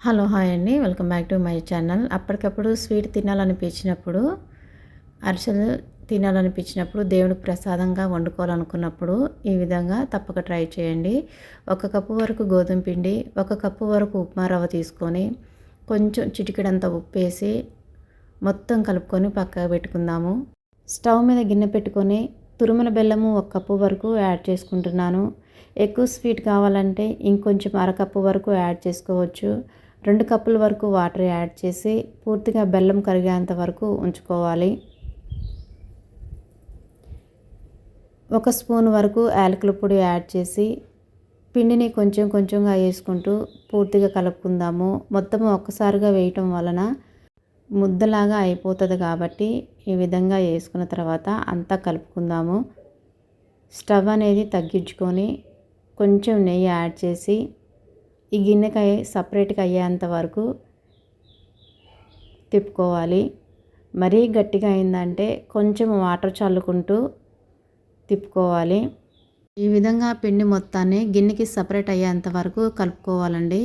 Hello hi అండి welcome back to my channel. అప్పటికప్పుడు sweet తినాలనిపించినప్పుడు అరిసెలు తినాలనిపించినప్పుడు దేవుడికి ప్రసాదంగా వండుకోవాలనుకున్నప్పుడు ఈ విధంగా తప్పక ట్రై చేయండి. ఒక కప్పు వరకు గోధుమ పిండి ఒక కప్పు వరకు ఉప్మా రవ్వ తీసుకొని కొంచెం చిటికెడంత ఉప్పు వేసి మొత్తం కలుపుకొని పక్కకు పెట్టుకుందాము. స్టవ్ మీద గిన్నె పెట్టుకొని తురుముల బెల్లము ఒక కప్పు వరకు యాడ్ చేసుకుంటున్నాను. ఎక్కువ స్వీట్ కావాలంటే ఇంకొంచెం అరకప్పు వరకు యాడ్ చేసుకోవచ్చు. రెండు కప్పుల వరకు వాటర్ యాడ్ చేసి పూర్తిగా బెల్లం కరిగేంత వరకు ఉంచుకోవాలి. ఒక స్పూన్ వరకు యాలకుల పొడి యాడ్ చేసి పిండిని కొంచెం కొంచెంగా వేసుకుంటూ పూర్తిగా కలుపుకుందాము. మొత్తం ఒక్కసారిగా వేయటం వలన ముద్దలాగా అయిపోతుంది కాబట్టి ఈ విధంగా వేసుకున్న తర్వాత అంతా కలుపుకుందాము. స్టవ్ అనేది తగ్గించుకొని కొంచెం నెయ్యి యాడ్ చేసి ఈ గిన్నెకి సపరేట్గా అయ్యేంత వరకు తిప్పుకోవాలి. మరీ గట్టిగా అయిందంటే కొంచెం వాటర్ చల్లుకుంటూ తిప్పుకోవాలి. ఈ విధంగా పిండి మొత్తాన్ని గిన్నెకి సపరేట్ అయ్యేంత వరకు కలుపుకోవాలండి.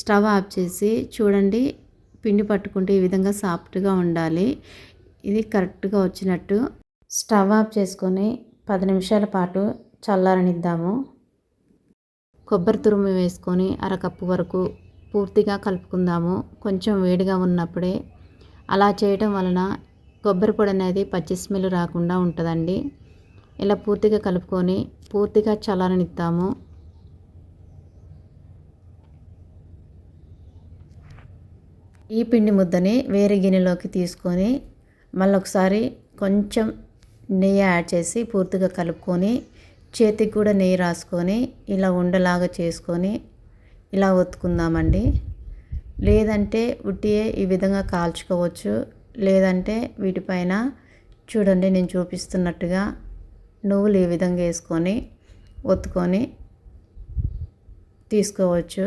స్టవ్ ఆఫ్ చేసి చూడండి పిండి పట్టుకుంటే ఈ విధంగా సాఫ్ట్గా ఉండాలి. ఇది కరెక్ట్గా వచ్చినట్టు. స్టవ్ ఆఫ్ చేసుకొని పది నిమిషాల పాటు చల్లారనిద్దాము. కొబ్బరి తురుము వేసుకొని అరకప్పు వరకు పూర్తిగా కలుపుకుందాము. కొంచెం వేడిగా ఉన్నప్పుడే అలా చేయటం వలన కొబ్బరి పొడి అనేది పచ్చి స్మెల్ రాకుండా ఉంటుందండి. ఇలా పూర్తిగా కలుపుకొని పూర్తిగా చల్లారనిద్దాము. ఈ పిండి ముద్దని వేరే గిన్నెలోకి తీసుకొని మళ్ళొకసారి కొంచెం నెయ్యి యాడ్ చేసి పూర్తిగా కలుపుకొని చేతికి కూడా నెయ్యి రాసుకొని ఇలా ఉండలాగా చేసుకొని ఇలా ఒత్తుకుందామండి. లేదంటే ఉట్టియే ఈ విధంగా కాల్చుకోవచ్చు. లేదంటే వీటిపైన చూడండి నేను చూపిస్తున్నట్టుగా నువ్వులు ఈ విధంగా వేసుకొని ఒత్తుకొని తీసుకోవచ్చు.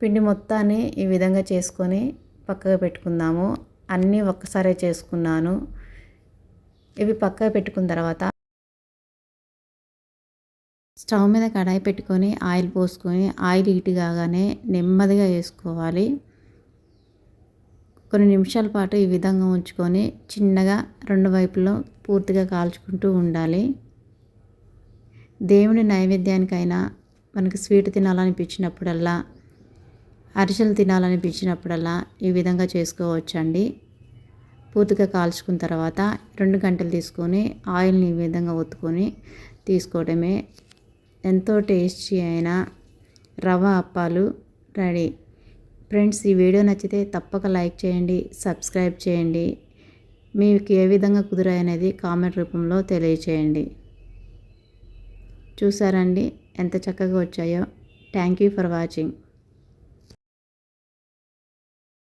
పిండి మొత్తాన్ని ఈ విధంగా చేసుకొని పక్కగా పెట్టుకుందాము. అన్నీ ఒక్కసారే చేసుకున్నాను. ఇవి పక్కగా పెట్టుకున్న తర్వాత స్టవ్ మీద కడాయి పెట్టుకొని ఆయిల్ పోసుకొని ఆయిల్ హీట్ కాగానే నెమ్మదిగా వేసుకోవాలి. కొన్ని నిమిషాల పాటు ఈ విధంగా ఉంచుకొని చిన్నగా రెండు వైపులో పూర్తిగా కాల్చుకుంటూ ఉండాలి. దేవుని నైవేద్యానికైనా మనకు స్వీట్ తినాలనిపించినప్పుడల్లా అరిసెలు తినాలనిపించినప్పుడల్లా ఈ విధంగా చేసుకోవచ్చండి. పూర్తిగా కాల్చుకున్న తర్వాత రెండు గంటలు తీసుకొని ఆయిల్ని ఈ విధంగా ఒత్తుకొని తీసుకోవడమే ఎంతో టేస్టీ అయిన రవ్వ అప్పాలు రెడీ. ఫ్రెండ్స్ ఈ వీడియో నచ్చితే తప్పక లైక్ చేయండి సబ్స్క్రైబ్ చేయండి. మీకు ఏ విధంగా కుదిరాయనేది కామెంట్ రూపంలో తెలియచేయండి. చూసారండి ఎంత చక్కగా వచ్చాయో. Thank you for watching.